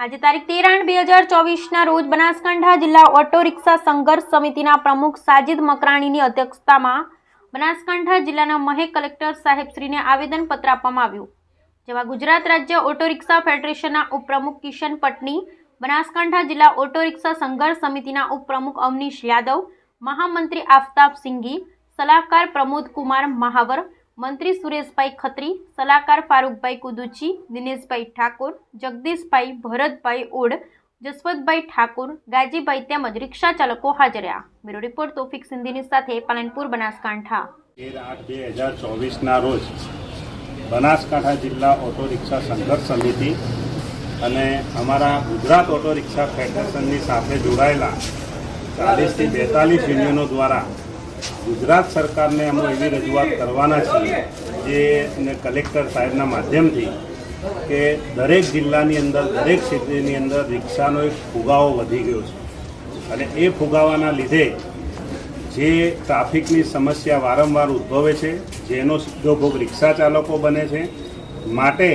આજે તારીખ તેર આઠ બે હજાર ચોવીસના રોજ બનાસકાંઠા જિલ્લા ઓટો રિક્ષા સંઘર્ષ સમિતિના પ્રમુખ સાજિદ મકરાણીની અધ્યક્ષતામાં બનાસકાંઠા જિલ્લાના મહેક કલેક્ટર સાહેબશ્રીને આવેદનપત્ર આપવામાં આવ્યું. જેમાં ગુજરાત રાજ્ય ઓટો રિક્ષા ફેડરેશનના ઉપપ્રમુખ કિશન પટની, બનાસકાંઠા જિલ્લા ઓટો રિક્ષા સંઘર્ષ સમિતિના ઉપપ્રમુખ અવનીશ યાદવ, મહામંત્રી આફતાબ સિંઘી, સલાહકાર પ્રમોદ કુમાર મહાવર મંત્રી સુરેશભાઈ ખત્રી, સલાહકાર ફારૂકભાઈ કુદુચી, દિનેશભાઈ ઠાકોર, જગદીશભાઈ ભરતભાઈ ઓડ જસવંતભાઈ ઠાકોર, ગાજીભાઈ તેમજ રિક્ષા ચાલકો હાજર રહ્યા. બ્યુરો રિપોર્ટ તોફિક સિંધીની સાથે પાલનપુર બનાસકાંઠા. તેર આઠ બે હજાર ચોવીસના રોજ બનાસકાંઠા જિલ્લા ઓટો રિક્ષા સંઘર્ષ સમિતિ અને અમારા ગુજરાત ઓટો રિક્ષા ફેડરેશનની સાથે જોડાયેલા ચાલીસથી બેતાલીસ યુનિયનો દ્વારા ગુજરાત સરકારને અમે એવી રજૂઆત કરવાના છીએ જે કલેક્ટર સાહેબના માધ્યમથી કે દરેક જિલ્લાની અંદર, દરેક સિટીની અંદર રિક્ષાનો એક ફુગાવો વધી ગયો છે. અને એ ફુગાવાના લીધે જે ટ્રાફિકની સમસ્યા વારંવાર ઉદ્ભવે છે, જેનો સીધો ભોગ રિક્ષા ચાલકો બને છે, માટે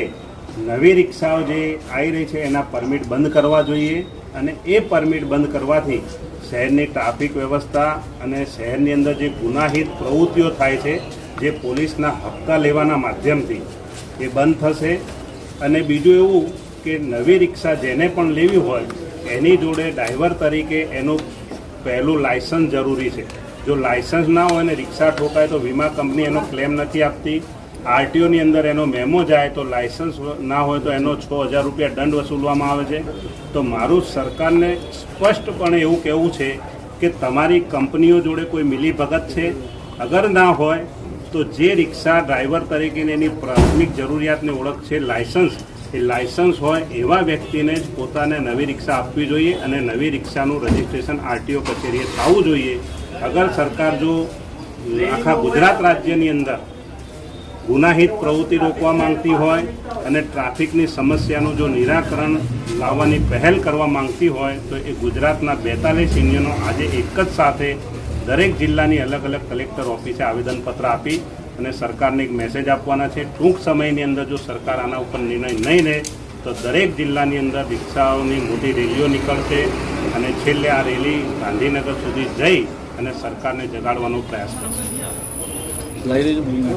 નવી રિક્ષાઓ જે આવી રહી છે, એના પરમિટ બંધ કરવા જોઈએ અને એ પરમિટ બંધ કરવાથી શહેરની ટ્રાફિક વ્યવસ્થા અને શહેરની અંદર જે ગુનાહિત પ્રવૃત્તિઓ થાય છે, જે પોલીસના હપ્તા લેવાના માધ્યમથી એ બંધ થશે. અને બીજું એવું કે નવી રિક્ષા જેને પણ લેવી હોય, એની જોડે ડ્રાઈવર તરીકે એનું પહેલું લાયસન્સ જરૂરી છે. જો લાયસન્સ ના હોય ને રિક્ષા ઠોકાય તો વીમા કંપની એનો ક્લેમ નથી આપતી. આરટીઓની અંદર એનો મેમો જાય તો લાયસન્સ ના હોય તો એનો છ હજાર રૂપિયા દંડ વસૂલવામાં આવે છે. તો મારું સરકારને સ્પષ્ટપણે એવું કહેવું છે કે તમારી કંપનીઓ જોડે કોઈ મિલીભગત છે? અગર ના હોય, તો જે રિક્ષા ડ્રાઈવર તરીકેની એની પ્રાથમિક જરૂરિયાતની ઓળખ છે લાયસન્સ. એ લાયસન્સ હોય એવા વ્યક્તિને જ પોતાને નવી રિક્ષા આપવી જોઈએ અને નવી રિક્ષાનું રજિસ્ટ્રેશન આરટીઓ કચેરીએ થવું જોઈએ. અગર સરકાર જો આખા ગુજરાત રાજ્યની અંદર ગુનાહિત પ્રવૃત્તિ રોકવા માંગતી હોય અને ટ્રાફિકની સમસ્યાનું જો નિરાકરણ લાવવાની પહેલ કરવા માંગતી હોય, તો એ ગુજરાતના બેતાલીસ યુનિયનો આજે એક જ સાથે દરેક જિલ્લાની અલગ અલગ કલેક્ટર ઓફિસે આવેદનપત્ર આપી અને સરકારને એક મેસેજ આપવાના છે. ટૂંક સમયની અંદર જો સરકાર આના ઉપર નિર્ણય નહીં લે, તો દરેક જિલ્લાની અંદર રિક્ષાઓની મોટી રેલીઓ નીકળશે અને છેલ્લે આ રેલી ગાંધીનગર સુધી જઈ અને સરકારને જગાડવાનો પ્રયાસ કરશે.